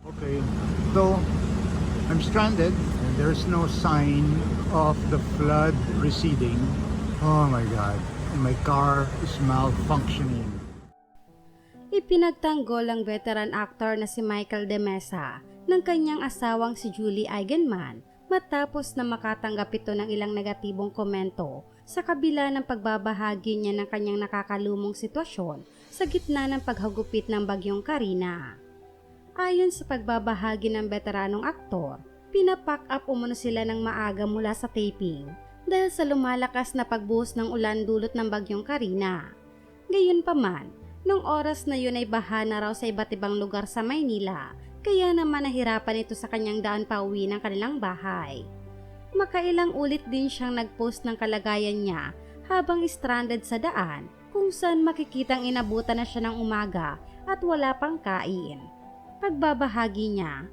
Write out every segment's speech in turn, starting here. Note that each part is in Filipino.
Okay, so I'm stranded and there's no sign of the flood receding. Oh my god, my car is malfunctioning. Ipinagtanggol ang veteran actor na si Michael De Mesa ng kanyang asawang si Julie Eigenman matapos na makatanggap ito ng ilang negatibong komento sa kabila ng pagbabahagi niya ng kanyang nakakalumong sitwasyon sa gitna ng paghagupit ng bagyong Karina. Ayon sa pagbabahagi ng veteranong aktor, pinapack up umano sila ng maaga mula sa taping dahil sa lumalakas na pagbuhos ng ulan dulot ng bagyong Karina. Gayunpaman, nung oras na yun ay baha na raw sa iba't ibang lugar sa Maynila, kaya naman nahirapan ito sa kanyang daan pauwi ng kanilang bahay. Makailang ulit din siyang nagpost ng kalagayan niya habang stranded sa daan kung saan makikitang inabutan na siya ng umaga at wala pang kain. Pagbabahagi niya,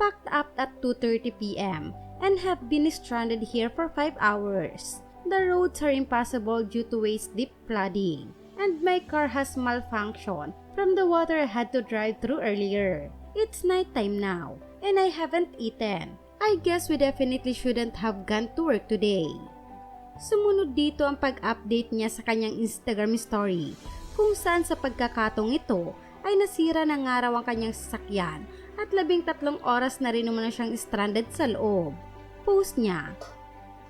packed up at 2.30pm and have been stranded here for 5 hours. The roads are impassable due to waist-deep flooding and my car has malfunctioned from the water I had to drive through earlier. It's nighttime now and I haven't eaten. I guess we definitely shouldn't have gone to work today. Sumunod dito ang pag-update niya sa kanyang Instagram story kung saan sa pagkakatong ito ay nasira ng araw ang kanyang sasakyan at labing tatlong oras na rin naman siyang stranded sa loob. Post niya,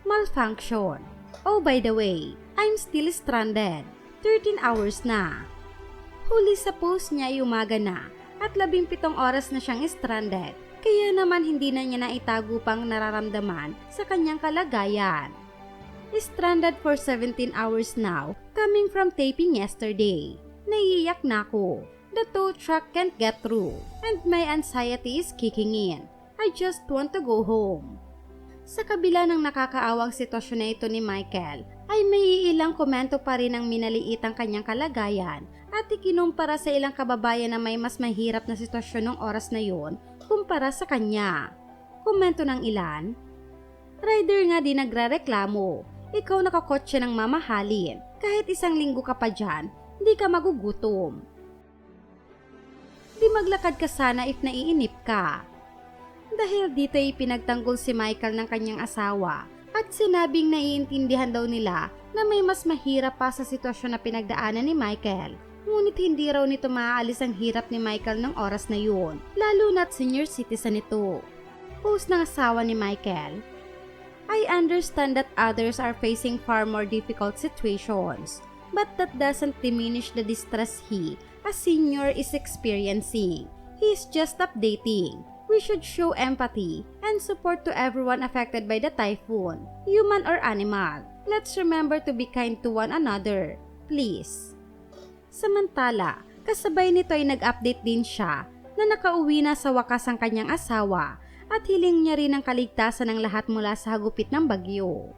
Malfunction. Oh by the way, I'm still stranded. 13 hours na. Huli sa post niya ay umaga na at labing pitong oras na siyang stranded kaya naman hindi na niya naitago pang nararamdaman sa kanyang kalagayan. Stranded for 17 hours now, coming from taping yesterday. Naiiyak na ako. The tow truck can't get through, and my anxiety is kicking in. I just want to go home. Sa kabila ng nakakaawang sitwasyon na ito ni Michael, ay may ilang komento pa rin ang minaliit ang kanyang kalagayan at ikinumpara sa ilang kababayan na may mas mahirap na sitwasyon ng oras na yun kumpara sa kanya. Komento ng ilan, Rider nga din nagrereklamo. Ikaw nakakotse ng mamahalin. Kahit isang linggo ka pa dyan, di ka magugutom. Di maglakad ka sana if naiinip ka. Dahil dito ay pinagtanggol si Michael ng kanyang asawa at sinabing naiintindihan daw nila na may mas mahirap pa sa sitwasyon na pinagdaanan ni Michael. Ngunit hindi raw nito maaalis ang hirap ni Michael ng oras na yun, lalo na't senior citizen ito. Post ng asawa ni Michael, I understand that others are facing far more difficult situations, but that doesn't diminish the distress he, a senior, is experiencing. He is just updating. We should show empathy and support to everyone affected by the typhoon, human or animal. Let's remember to be kind to one another. Please. Samantala, kasabay nito ay nag-update din siya na nakauwi na sa wakas ang kanyang asawa at hiling niya rin ang kaligtasan ng lahat mula sa hagupit ng bagyo.